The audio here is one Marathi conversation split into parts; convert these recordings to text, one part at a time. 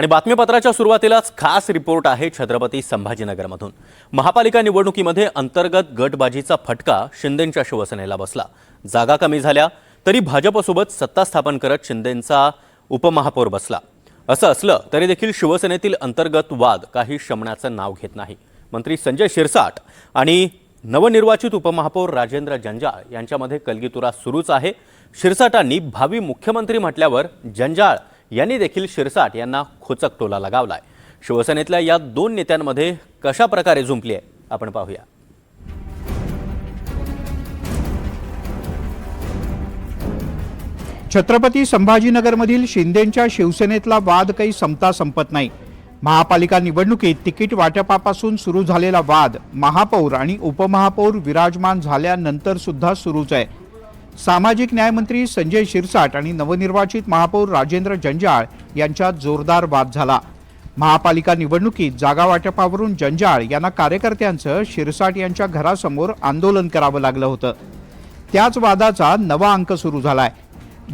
आणि बातमीपत्राच्या सुरुवातीलाच खास रिपोर्ट आहे छत्रपती संभाजीनगरमधून. महापालिका निवडणुकीमध्ये अंतर्गत गटबाजीचा फटका शिंदेंच्या शिवसेनेला बसला. जागा कमी झाल्या तरी भाजपसोबत सत्ता स्थापन करत शिंदेंचा उपमहापौर बसला. असं असलं तरी देखील शिवसेनेतील अंतर्गत वाद काही शमण्याचं नाव घेत नाही. मंत्री संजय शिरसाट आणि नवनिर्वाचित उपमहापौर राजेंद्र जंजाळ यांच्यामध्ये कलगीतुरा सुरूच आहे. शिरसाटांनी भावी मुख्यमंत्री म्हटल्यावर जंजाळ यांनी देखील शिरसाट यांना खोचक टोला लगावलाय. शिवसेनेतल्या या दोन नेत्यांमध्ये कशा प्रकारे जुंपली आहे आपण पाहूया. छत्रपती संभाजीनगरमधील शिंदेंच्या शिवसेनेतला वाद काही संपता संपत नाही. महापालिका निवडणुकीत तिकीट वाटपापासून सुरू झालेला वाद महापौर आणि उपमहापौर विराजमान झाल्यानंतर सुद्धा सुरूच आहे. सामाजिक न्यायमंत्री संजय शिरसाट आणि नवनिर्वाचित महापौर राजेंद्र जंजाळ यांच्यात जोरदार वाद झाला. महापालिका निवडणुकीत जागा वाटपावरून जंजाळ यांना कार्यकर्त्यांचं शिरसाट यांच्या घरासमोर आंदोलन करावं लागलं होतं. त्याच वादाचा नवा अंक सुरू झालाय.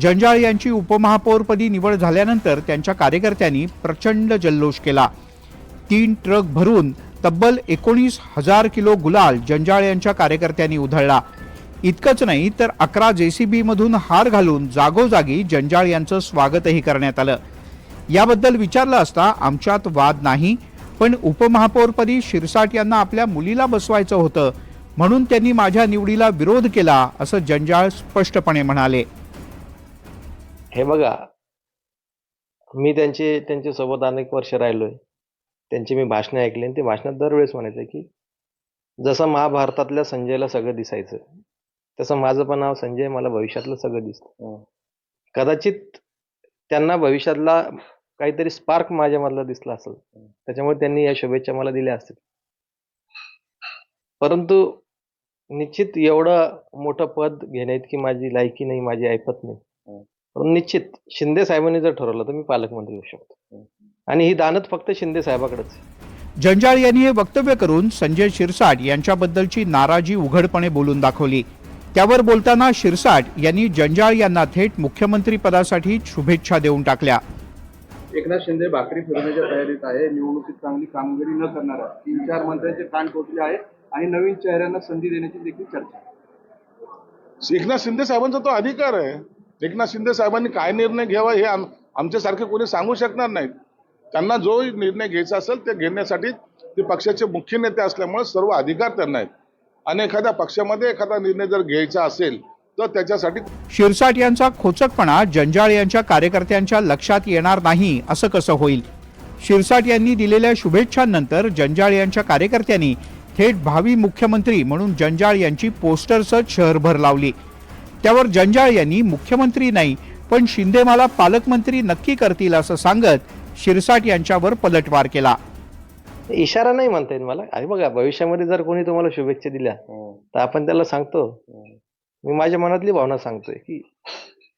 जंजाळ यांची उपमहापौरपदी निवड झाल्यानंतर त्यांच्या कार्यकर्त्यांनी प्रचंड जल्लोष केला. तीन ट्रक भरून तब्बल एकोणीस हजार किलो गुलाल जंजाळ यांच्या कार्यकर्त्यांनी उधळला. इतकंच नाही तर अकरा जेसीबी मधून हार घालून जागोजागी जंजाळ यांचं स्वागतही करण्यात आलं. याबद्दल विचारलं असता आमच्यात वाद नाही पण उपमहापौरपदी शिरसाट यांना आपल्या मुलीला बसवायचं होतं म्हणून त्यांनी माझ्या निवडीला विरोध केला असं जंजाळ स्पष्टपणे म्हणाले. हे बघा मी त्यांचे त्यांच्यासोबत अनेक वर्ष राहिलोय. त्यांची मी भाषणं ऐकली आणि ते भाषणात दरवेळेस म्हणायचं की जसं महाभारतातल्या संजयला सगळं दिसायचं तसं माझं पण नाव संजय मला भविष्यातलं सगळं दिसतं. कदाचित त्यांना भविष्यातला काहीतरी स्पार्क माझ्यामधला दिसला असेल. त्याच्यामुळे त्यांनी या शुभेच्छा मला दिल्या असतील. परंतु निश्चित एवढं मोठं पद घेण्याइतकी माझी लायकी नाही माझी ऐपत नाही. पण निश्चित शिंदे साहेबांनी जर ठरवलं तर मी पालकमंत्री होऊ शकतो. आणि ही दानत फक्त शिंदे साहेबाकडेच. जंजाळ यांनी हे वक्तव्य करून संजय शिरसाट यांच्याबद्दलची नाराजी उघडपणे बोलून दाखवली. त्यावर बोलताना शिरसाट यांनी जंजाळ यांना थेट मुख्यमंत्री पदासाठी शुभेच्छा देऊन टाकल्या. एकनाथ शिंदे भाकरी फिरवण्याच्या तयारीत आहे. निवडणुकीत चांगली कामगिरी न करणारा तीन चार मंत्र्यांचे कान टोचले आहे आणि नवीन चेहऱ्यांना संधी देण्याची देखील चर्चा. एकनाथ शिंदे साहेबांचा तो अधिकार आहे. एकनाथ शिंदे साहेबांनी काय निर्णय घ्यावा हे आम आमच्यासारखे कोणी सांगू शकणार नाहीत. त्यांना जो निर्णय घ्यायचा असेल ते घेण्यासाठी ते पक्षाचे मुख्य नेते असल्यामुळे सर्व अधिकार त्यांना आहेत. आणि एखाद्या पक्षामध्ये एखादा निर्णय जर घ्यायचा असेल तर त्याच्यासाठी शिरसाट यांचा खोचकपणा जंजाळ यांच्या कार्यकर्त्यांच्या लक्षात येणार नाही असं कसं होईल? शिरसाट यांनी दिलेल्या शुभेच्छांनंतर जंजाळ यांच्या कार्यकर्त्यांनी थेट भावी मुख्यमंत्री म्हणून जंजाळ यांची पोस्टर्सच शहरभर लावली. त्यावर जंजाळ यांनी मुख्यमंत्री नाही पण शिंदे मला पालकमंत्री नक्की करतील असं सांगत शिरसाट यांच्यावर पलटवार केला. इशारा नाही म्हणता येईल मला. अरे बघा भविष्यामध्ये जर कोणी तुम्हाला शुभेच्छा दिल्या तर आपण त्याला सांगतो. मी माझ्या मनातली भावना सांगतोय की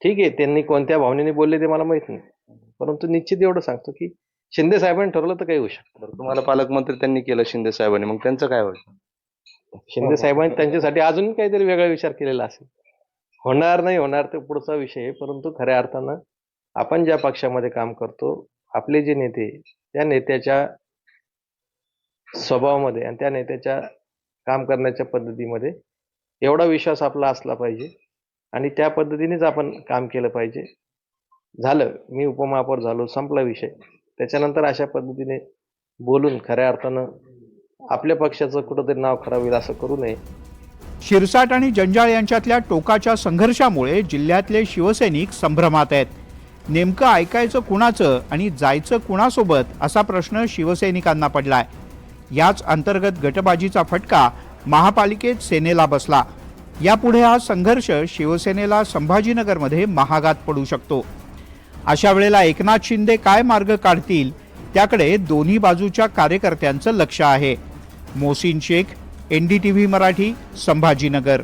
ठीक आहे त्यांनी कोणत्या भावनेने बोलले ते मला माहीत नाही. परंतु निश्चित एवढं सांगतो की शिंदे साहेबांनी ठरवलं तर काही होऊ शकतं. तुम्हाला पालकमंत्री त्यांनी केलं शिंदे साहेबांनी मग त्यांचं काय होईल? शिंदे साहेबांनी त्यांच्यासाठी अजून काहीतरी वेगळा विचार केलेला असेल. होणार नाही होणार ते पुढचा विषय आहे परंतु खऱ्या अर्थानं आपण ज्या पक्षामध्ये काम करतो आपले जे नेते त्या नेत्याच्या स्वभावामध्ये आणि त्या नेत्याच्या काम करण्याच्या पद्धतीमध्ये एवढा विश्वास आपला असला पाहिजे. आणि त्या पद्धतीनेच आपण काम केलं पाहिजे. झालं मी उपमहापौर झालो संपला विषय. त्याच्यानंतर अशा पद्धतीने बोलून खऱ्या अर्थानं आपल्या पक्षाचं कुठंतरी नाव खराब होईल असं करू नये. शिरसाट आणि जंजाळ यांच्यातल्या टोकाच्या संघर्षामुळे जिल्ह्यातले शिवसैनिक संभ्रमात आहेत. नेमकं ऐकायचं कुणाचं आणि जायचं कुणासोबत असा प्रश्न शिवसैनिकांना पडलाय. याच अंतर्गत गटबाजीचा फटका महापालिकेत सेनेला बसला. यापुढे हा संघर्ष शिवसेनेला संभाजीनगरमध्ये महागात पडू शकतो. अशा वेळेला एकनाथ शिंदे काय मार्ग काढतील त्याकडे दोन्ही बाजूच्या कार्यकर्त्यांचं लक्ष आहे. Mohsin Shaikh N D T V Marathi Sambhajinagar.